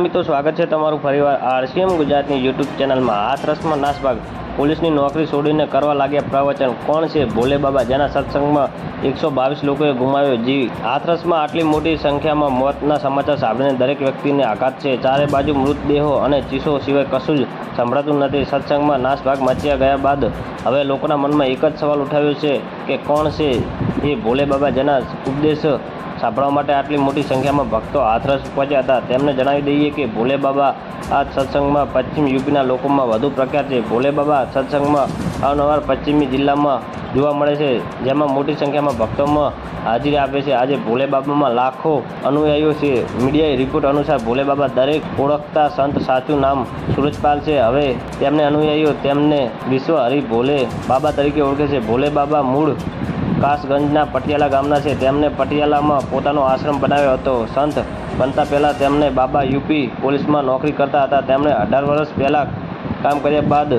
મિત્રો, સ્વાગત છે તમારું ફરીવાર આરસીએમ ગુજરાતની યુટ્યુબ ચેનલમાં. આ રસમાં નાસભાગ પોલીસની નોકરી છોડીને કરવા લાગ્યા પ્રવચન. કોણ છે? ભોલે બાબા. જેના સત્સંગમાં એકસો બાવીસ લોકોએ ગુમાવ્યો જીવ. હાથરસમાં આટલી મોટી સંખ્યામાં મોતના સમાચાર સાંભળીને દરેક વ્યક્તિને આઘાત છે. ચારે બાજુ મૃતદેહો અને ચીસો સિવાય કશું જ સંભળાતું નથી. સત્સંગમાં નાસભાગ મચ્યા ગયા બાદ હવે લોકોના મનમાં એક જ સવાલ ઉઠાવ્યો છે કે કોણ છે? એ ભોલે બાબા. જેના ઉપદેશ સાંભળવા માટે આટલી મોટી સંખ્યામાં ભક્તો હાથરસ પહોંચ્યા હતા. તેમને જણાવી દઈએ કે ભોલે બાબા આ સત્સંગમાં પશ્ચિમ યુપીના લોકોમાં વધુ પ્રખ્યાત છે. ભોલે બાબા સત્સંગમાં અવનવાર પશ્ચિમી જિલ્લામાં જોવા મળે છે, જેમાં મોટી સંખ્યામાં ભક્તોમાં હાજરી આપે છે. આજે ભોલે બાબામાં લાખો અનુયાયીઓ છે. મીડિયાએ રિપોર્ટ અનુસાર ભોલે બાબા દરેક ઓળખતા સંત સાચું નામ સુરજપાલ છે. હવે તેમને અનુયાયીઓ તેમને વિશ્વ હરિ ભોલે બાબા તરીકે ઓળખે છે. ભોલે બાબા મૂળ કાસગંજના પટિયાલા ગામના છે. તેમને પટિયાલામાં પોતાનો આશ્રમ બનાવ્યો હતો. સંત બનતા પહેલાં તેમને બાબા યુપી પોલીસમાં નોકરી કરતા હતા. તેમણે અઢાર વર્ષ પહેલાં કામ કર્યા બાદ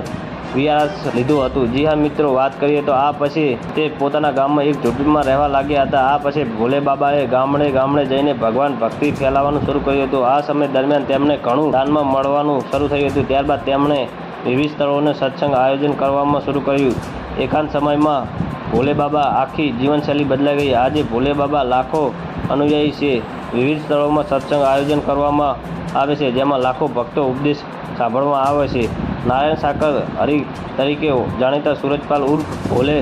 વિયાસ લીધું હતું. જી હા મિત્રો, વાત કરીએ તો આ પછી તે પોતાના ગામમાં એક ઝૂંપડીમાં રહેવા લાગ્યા હતા. આ પછી ભોલે બાબાએ ગામડે ગામડે જઈને ભગવાન ભક્તિ ફેલાવવાનું શરૂ કર્યું હતું. આ સમય દરમિયાન તેમને ઘણું દાનમાં મળવાનું શરૂ થયું હતું. ત્યારબાદ તેમણે વિવિધ સ્થળોને સત્સંગ આયોજન કરવામાં શરૂ કર્યું. એકાંત સમયમાં ભોલે બાબા આખી જીવનશૈલી બદલાઈ ગઈ. આજે ભોલે બાબા લાખો અનુયાયી છે. વિવિધ સ્થળોમાં સત્સંગ આયોજન કરવામાં આવે છે, જેમાં લાખો ભક્તો ઉપદેશ સાંભળવામાં આવે છે. નારાયણ સાકર હરિ તરીકે જાણીતા સુરજપાલ ઉર્ફ ભોલે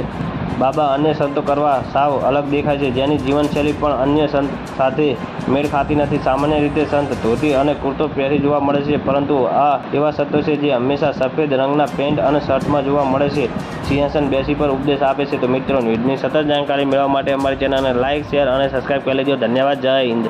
બાબા અન્ય સંતો કરવા સાવ અલગ દેખાય છે. જેની જીવનશૈલી પણ અન્ય સંત સાથે મેળ ખાતી નથી. સામાન્ય રીતે સંત ધોતી અને કુર્તો પહેરી જોવા મળે છે, પરંતુ આ એવા સંતો છે જે હંમેશા સફેદ રંગના પેન્ટ અને શર્ટમાં જોવા મળે છે. સિંહાસન બેસી પર ઉપદેશ આપે છે. તો મિત્રો, ન્યૂઝની સતત જાણકારી મેળવવા માટે અમારી ચેનલને લાઇક શેર અને સબસ્ક્રાઈબ કરી લેજો. ધન્યવાદ. જય હિન્દ.